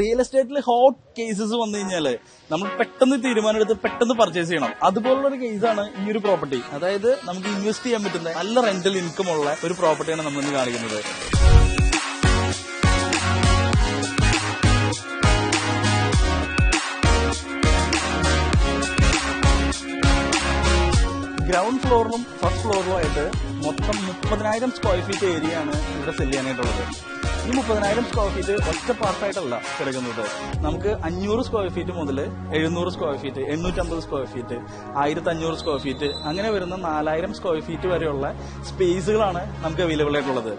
Real എസ്റ്റേറ്റിൽ hot cases വന്നു കഴിഞ്ഞാൽ നമ്മൾ പെട്ടെന്ന് തീരുമാനം എടുത്ത് പെട്ടെന്ന് പർച്ചേസ് ചെയ്യണം. അതുപോലുള്ള ഒരു കേസാണ് ഈ ഒരു പ്രോപ്പർട്ടി അതായത് നമുക്ക് ഇൻവെസ്റ്റ് ചെയ്യാൻ പറ്റുന്ന നല്ല റെന്റൽ ഇൻകം ഉള്ള ഒരു പ്രോപ്പർട്ടിയാണ് നമ്മൾ ഇന്ന് കാണിക്കുന്നത്. ഗ്രൗണ്ട് ഫ്ലോറിലും ഫസ്റ്റ് ഫ്ലോറിലും ആയിട്ട് മൊത്തം മുപ്പതിനായിരം സ്ക്വയർ ഫീറ്റ് ഏരിയ ആണ് ഇവിടെ സെൽ ചെയ്യാനായിട്ടുള്ളത്. ഈ മുപ്പതിനായിരം സ്ക്വയർ ഫീറ്റ് ഒറ്റ പാർട്ടായിട്ടല്ല കിടക്കുന്നത് നമുക്ക് അഞ്ഞൂറ് സ്ക്വയർ ഫീറ്റ് മുതൽ എഴുന്നൂറ് സ്ക്വയർ ഫീറ്റ് എണ്ണൂറ്റമ്പത് സ്ക്വയർ ഫീറ്റ് ആയിരത്തി അഞ്ഞൂറ് സ്ക്വയർ ഫീറ്റ് അങ്ങനെ വരുന്ന നാലായിരം സ്ക്വയർ ഫീറ്റ് വരെയുള്ള സ്പേസുകളാണ് നമുക്ക് അവൈലബിൾ ആയിട്ടുള്ളത്.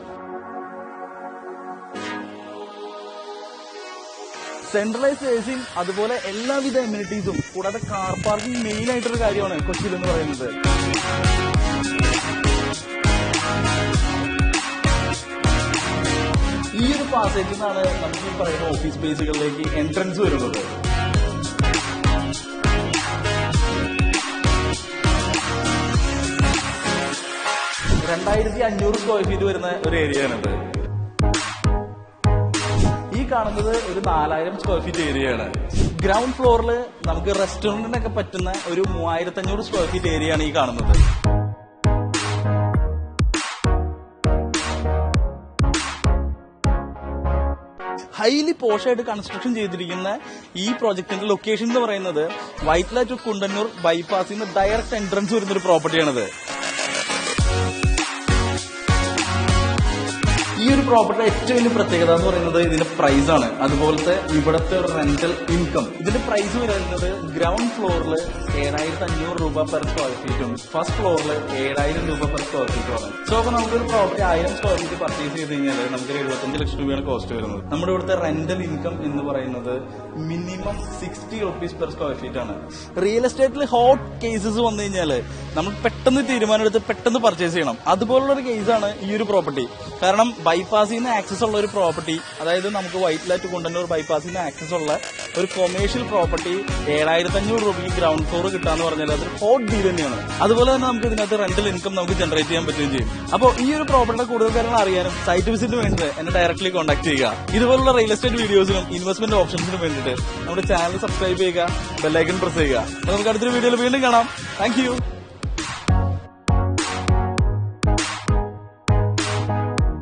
സെൻട്രലൈസ് ഏസിയും അതുപോലെ എല്ലാവിധ എമ്യൂണിറ്റീസും കൂടാതെ കാർ പാർക്കിംഗ് മെയിൻ ആയിട്ടൊരു കാര്യമാണ് കൊച്ചിയിൽ എന്ന് പറയുന്നത്. ഈ ഒരു പാസേജിൽ നിന്നാണ് നമുക്ക് ഈ പറയുന്ന ഓഫീസ് സ്പേസുകളിലേക്ക് എൻട്രൻസ് വരുന്നത്. രണ്ടായിരത്തി അഞ്ഞൂറ് സ്ക്വയർ ഫീറ്റ് വരുന്ന ഒരു ഏരിയ ആണിത്. കാണുന്നത് ഒരു നാലായിരം സ്ക്വയർ ഫീറ്റ് ഏരിയയാണ് ഗ്രൗണ്ട് ഫ്ലോറിൽ നമുക്ക് റെസ്റ്റോറന്റിനൊക്കെ പറ്റുന്ന ഒരു മൂവായിരത്തി അഞ്ഞൂറ് സ്ക്വയർ ഫീറ്റ് ഏരിയയാണ് ഈ കാണുന്നത്. ഹൈലി പോഷായിട്ട് കൺസ്ട്രക്ഷൻ ചെയ്തിരിക്കുന്ന ഈ പ്രോജക്റ്റിന്റെ ലൊക്കേഷൻ എന്ന് പറയുന്നത് വൈറ്റ്ല ടു കുണ്ടന്നൂർ ബൈപ്പാസിൽ ഡയറക്റ്റ് എൻട്രൻസ് വരുന്ന ഒരു പ്രോപ്പർട്ടിയാണിത് ഈ ഒരു പ്രോപ്പർട്ടിയുടെ ഏറ്റവും വലിയ പ്രത്യേകത എന്ന് പറയുന്നത് ഇതിന്റെ പ്രൈസ് ആണ്. അതുപോലത്തെ ഇവിടുത്തെ റെന്റൽ ഇൻകം ഇതിന്റെ പ്രൈസ് വരുന്നത് ഗ്രൗണ്ട് ഫ്ലോറിൽ ഏഴായിരത്തി അഞ്ഞൂറ് രൂപ പെർ സ്ക്വയർ ഫീറ്റും ഫസ്റ്റ് ഫ്ലോറിൽ ഏഴായിരം രൂപ പെർ സ്ക്വയർ ഫീറ്റും ആണ്. സോ അപ്പൊ നമുക്കൊരു പ്രോപ്പർട്ടി ആയിരം സ്ക്വയർ ഫീറ്റ് പർച്ചേസ് ചെയ്ത് കഴിഞ്ഞാൽ നമുക്ക് എഴുപത്തഞ്ച് ലക്ഷം രൂപയാണ് കോസ്റ്റ് വരുന്നത്. നമ്മുടെ ഇവിടുത്തെ റെന്റൽ ഇൻകം എന്ന് പറയുന്നത് minimum sixty rupees per square feet ആണ്. റിയൽ എസ്റ്റേറ്റിൽ ഹോട്ട് കേസസ് വന്നു കഴിഞ്ഞാൽ നമ്മൾ പെട്ടെന്ന് തീരുമാനം എടുത്ത് പെട്ടെന്ന് പർച്ചേസ് ചെയ്യണം. അതുപോലുള്ള ഒരു കേസാണ് ഈ ഒരു പ്രോപ്പർട്ടി കാരണം ബൈപ്പാസിൽ നിന്ന് ആക്സസ് ഉള്ള ഒരു പ്രോപ്പർട്ടി അതായത് നമുക്ക് വൈറ്റ് ലൈറ്റ് കൊണ്ടുവന്ന ബൈപ്പാസിൽ നിന്ന് ആക്സസ് ഉള്ള ഒരു കൊമേഴ്ഷ്യൽ പ്രോപ്പർട്ടി ഏഴായിരത്തി അഞ്ഞൂറ് രൂപയ്ക്ക് ഗ്രൗണ്ട് ഫ്ലോർ കിട്ടാന്ന് പറഞ്ഞാൽ അത് ഹോട്ട് ഡീൽ തന്നെയാണ്. അതുപോലെ തന്നെ നമുക്ക് ഇതിനകത്ത് റെന്റൽ ഇൻകം നമുക്ക് ജനറേറ്റ് ചെയ്യാൻ പറ്റുകയും ചെയ്യും. അപ്പോൾ ഈ ഒരു പ്രോപ്പർട്ടിയുടെ കൂടുതൽ കാര്യങ്ങൾ അറിയാനും സൈറ്റ് വിസിറ്റ് വേണ്ടത് എന്നെ ഡയറക്ട്ലി കോൺടാക്ട് ചെയ്യുക. ഇതുപോലുള്ള റിയൽ എസ്റ്റേറ്റ് വീഡിയോസിനും ഇൻവെസ്റ്റ്മെന്റ് ഓപ്ഷൻസിനും വേണ്ടിയിട്ട് നമ്മുടെ ചാനൽ സബ്സ്ക്രൈബ് ചെയ്യുക ബെല്ലൈക്കൺ പ്രസ് ചെയ്യുക. അപ്പോൾ നമുക്ക് അടുത്തൊരു വീഡിയോയിൽ വീണ്ടും കാണാം. താങ്ക്